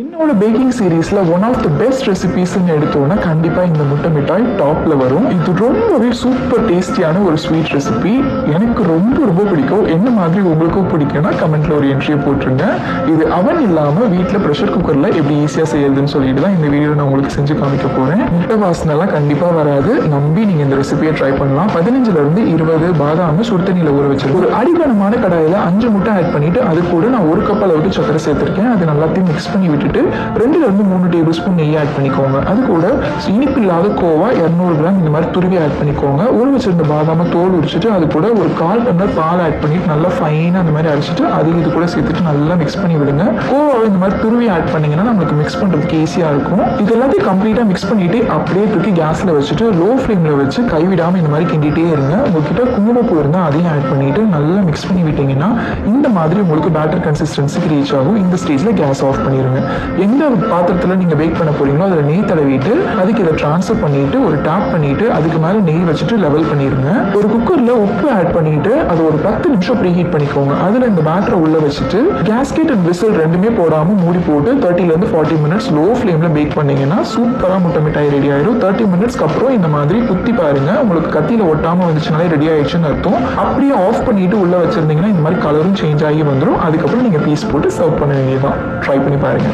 என்னோட பேக்கிங் சீரீஸ்ல one of the best ரெசிபிஸ்ன்னு எடுத்தோன்னா கண்டிப்பா இந்த முட்டை மிட்டாய் டாப்ல வரும். இது ரொம்பவே சூப்பர் டேஸ்டியான ஒரு ஸ்வீட் ரெசிபி எனக்கு ரொம்ப ரொம்ப பிடிக்கும். என்ன மாதிரி உங்களுக்கும் பிடிக்கும்னா கமெண்ட்ல ஒரு என்ட்ரியை போட்டுருங்க. இது அவன் இல்லாம வீட்டில் ப்ரெஷர் குக்கர்ல எப்படி ஈஸியா செய்யறதுன்னு சொல்லிட்டு தான் இந்த வீடியோ நான் உங்களுக்கு செஞ்சு காமிக்க போறேன். முட்டை வாசனைலாம் கண்டிப்பா வராது. நம்பி நீங்க இந்த ரெசிபியை ட்ரை பண்ணலாம். பதினஞ்சுல இருந்து இருபது பாதாம் சுடுதண்ணியில ஊற வச்சிருக்கேன் ஒரு அடிகனமான கடாயில அஞ்சு முட்டை ஆட் பண்ணிட்டு அது கூட நான் ஒரு கப் அளவுக்கு சக்கரை சேர்த்திருக்கேன். அது எல்லாத்தையும் மிக்ஸ் பண்ணி விட்டு ரெண்டுல இருந்து மூணு டேபிள் ஸ்பூன் நெய் ஆட் பண்ணிக்கோங்க. அது கூட இனிப்பு இல்லாத கோவா இரநூறு கிராம் இந்த மாதிரி துருவி ஆட் பண்ணிக்கோங்க. ஊற வச்சிருந்த பாதாம தோல் உரிச்சிட்டு அது கூட ஒரு கால் டம்ளர் பால் ஆட் பண்ணிட்டு நல்லா ஃபைனாக அந்த மாதிரி அரைச்சிட்டு அது இது கூட சேர்த்துட்டு நல்லா மிக்ஸ் பண்ணி விடுங்க. கோவாவை இந்த மாதிரி துருவி ஆட் பண்ணீங்கன்னா நம்மளுக்கு மிக்ஸ் பண்ணுறதுக்கு ஈஸியாக இருக்கும். இது எல்லாத்தையும் கம்ப்ளீட்டாக மிக்ஸ் பண்ணிட்டு அப்படியே தூக்கி கேஸில் வச்சுட்டு லோ ஃப்ளேமில் வச்சு கைவிடாமல் இந்த மாதிரி கிண்டிட்டே இருங்க. உங்ககிட்ட குங்குமப்பூ இருந்தால் அதையும் ஆட் பண்ணிட்டு நல்லா மிக்ஸ் பண்ணி விட்டீங்கன்னா இந்த மாதிரி உங்களுக்கு பேட்டர் கன்சிஸ்டன்சிக்கு ரீச் ஆகும். இந்த ஸ்டேஜில் கேஸ் ஆஃப் பண்ணிடுங்க எந்த பாத்திரத்தில் நீங்கள் பேக் பண்ண போறீங்களோ அதில் நெய் தடவிட்டு அதுக்கு இதை ட்ரான்ஸ்ஃபர் பண்ணிட்டு ஒரு டேப் பண்ணிட்டு அதுக்கு மேலே நெய் வச்சுட்டு லெவல் பண்ணிடுங்க ஒரு குக்கரில் உப்பு ஆட் பண்ணிட்டு அது ஒரு பத்து நிமிஷம் ப்ரீ ஹீட் பண்ணிக்கோங்க. அதில் இந்த பேட்டரை உள்ள வச்சுட்டு கேஸ்கெட் அண்ட் விசில் ரெண்டுமே போடாமல் மூடி போட்டு தேர்ட்டிலேருந்து ஃபார்ட்டி மினிட்ஸ் லோ ஃப்ளேமில் பேக் பண்ணீங்கன்னா சூப்பராக முட்டை மிட்டாய் ரெடி ஆயிடும். தேர்ட்டி மினிட்ஸ்க்கு அப்புறம் இந்த மாதிரி குத்தி பாருங்க. உங்களுக்கு கத்தியில் ஒட்டாமல் வந்துச்சுனாலே ரெடி ஆயிடுச்சுன்னு அர்த்தம். அப்படியே ஆஃப் பண்ணிட்டு உள்ள வச்சிருந்தீங்கன்னா இந்த மாதிரி கலரும் சேஞ்ச் ஆகி வந்துடும் அதுக்கப்புறம் நீங்கள் பீஸ் போட்டு சர்வ் பண்ண வேண்டியதான் ட்ரை பண்ணி பாருங்க.